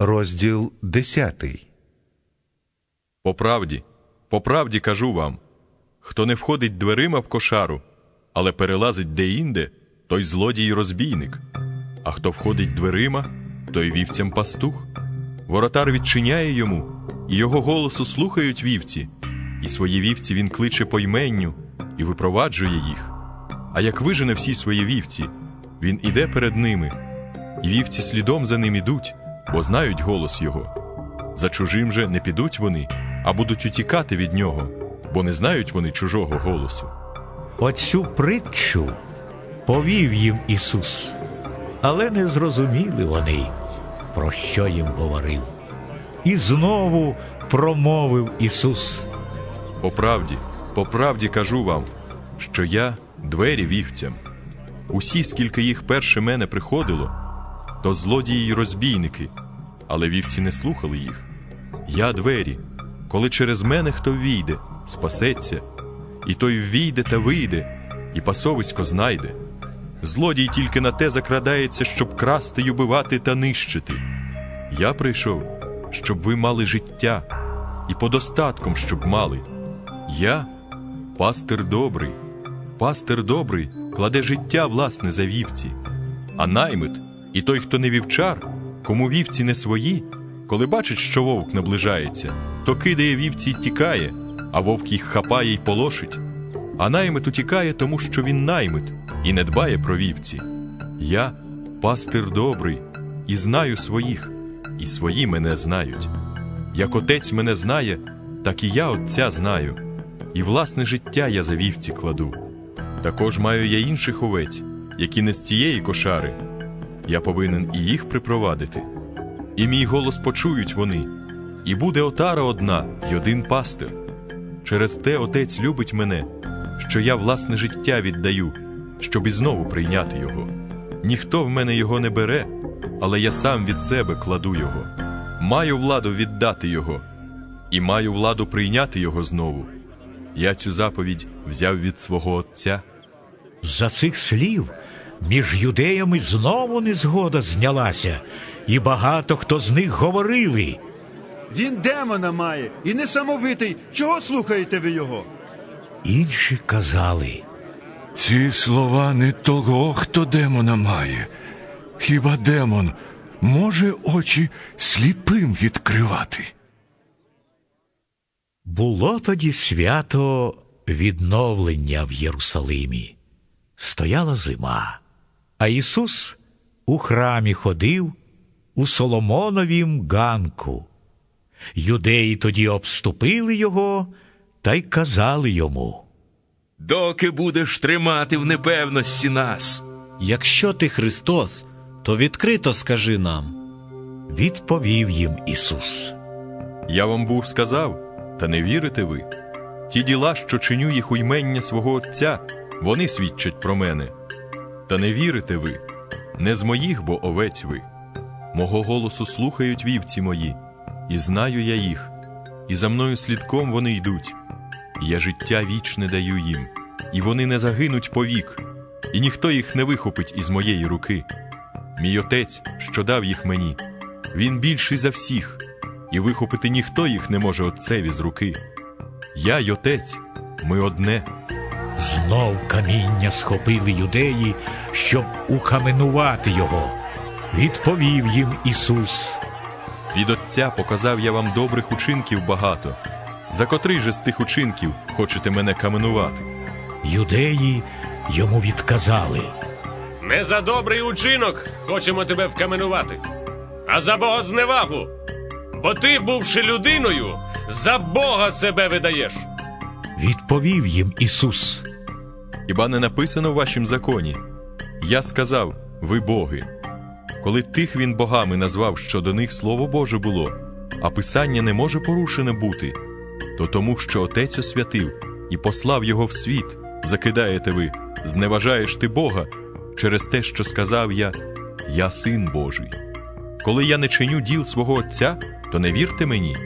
розділ 10. По правді, по правді кажу вам: хто не входить дверима в кошару, але перелазить деінде, той злодій розбійник. А хто входить дверима, той вівцям пастух. Воротар відчиняє йому, і його голосу слухають вівці, і свої вівці він кличе по йменню і випроваджує їх. А як вижене всі свої вівці, він іде перед ними, і вівці слідом за ним ідуть, бо знають голос його. За чужим же не підуть вони, а будуть утікати від нього, бо не знають вони чужого голосу. Оцю притчу повів їм Ісус, але не зрозуміли вони, про що їм говорив. І знову промовив Ісус. По правді, по правді кажу вам, що я двері вівцям. Усі, скільки їх перше мене приходило, то злодії й розбійники, але вівці не слухали їх. Я двері, коли через мене хто війде, спасеться, і той ввійде та вийде, і пасовисько знайде. Злодій тільки на те закрадається, щоб красти й убивати та нищити. Я прийшов, щоб ви мали життя, і подостатком, щоб мали. Я пастир добрий, пастир добрий кладе життя власне за вівці, а наймит і той, хто не вівчар, кому вівці не свої, коли бачить, що вовк наближається, то кидає вівці й тікає, а вовк їх хапає й полошить. А наймит утікає, тому що він наймит і не дбає про вівці. Я пастир добрий, і знаю своїх, і свої мене знають. Як отець мене знає, так і я Отця знаю, і власне життя я за вівці кладу. Також маю я інших овець, які не з цієї кошари. Я повинен і їх припровадити. І мій голос почують вони, і буде отара одна й один пастир. Через те отець любить мене, що я власне життя віддаю, щоб і знову прийняти його. Ніхто в мене його не бере, але я сам від себе кладу його. Маю владу віддати його, і маю владу прийняти його знову. Я цю заповідь взяв від свого Отця. За цих слів між юдеями знову незгода знялася, і багато хто з них говорили. Він демона має і несамовитий. Чого слухаєте ви його? Інші казали. Ці слова не того, хто демона має. Хіба демон може очі сліпим відкривати? Було тоді свято відновлення в Єрусалимі. Стояла зима, а Ісус у храмі ходив у Соломоновім ганку. Юдеї тоді обступили його та й казали йому. Доки будеш тримати в непевності нас? Якщо ти Христос, то відкрито скажи нам. Відповів їм Ісус. Я вам був сказав, та не вірите ви. Ті діла, що чиню їх у ймення свого Отця, вони свідчать про мене. Та не вірите ви, не з моїх, бо овець ви. Мого голосу слухають вівці мої, і знаю я їх, і за мною слідком вони йдуть. Я життя вічне даю їм, і вони не загинуть повік, і ніхто їх не вихопить із моєї руки. Мій отець, що дав їх мені, він більший за всіх, і вихопити ніхто їх не може отцеві з руки. Я й отець, ми одне. Знов каміння схопили юдеї, щоб ухаменувати його. Відповів їм Ісус. Від Отця показав я вам добрих учинків багато. За котрий же з тих учинків хочете мене каменувати? Юдеї йому відказали. Не за добрий учинок хочемо тебе вкаменувати, а за богозневагу. Бо ти, бувши людиною, за Бога себе видаєш. Відповів їм Ісус. Хіба не написано в вашім законі? Я сказав, ви боги. Коли тих він богами назвав, що до них слово Боже було, а писання не може порушене бути, то тому, що Отець освятив і послав його в світ, закидаєте ви, зневажаєш ти Бога через те, що сказав я, я син Божий. Коли я не чиню діл свого Отця, то не вірте мені.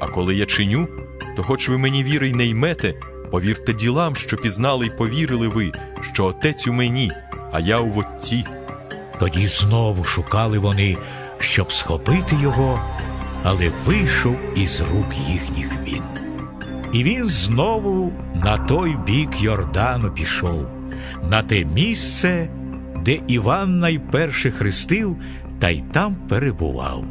А коли я чиню, то хоч ви мені віри й не ймете, повірте ділам, що пізнали й повірили ви, що Отець у мені, а я у Отці. Тоді знову шукали вони, щоб схопити його, але вийшов із рук їхніх він. І він знову на той бік Йордану пішов, на те місце, де Іван найперше хрестив, та й там перебував.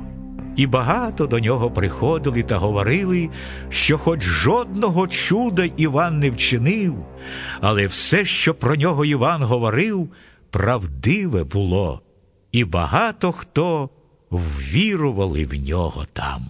І багато до нього приходили та говорили, що хоч жодного чуда Іван не вчинив, але все, що про нього Іван говорив, правдиве було, і багато хто ввірували в нього там.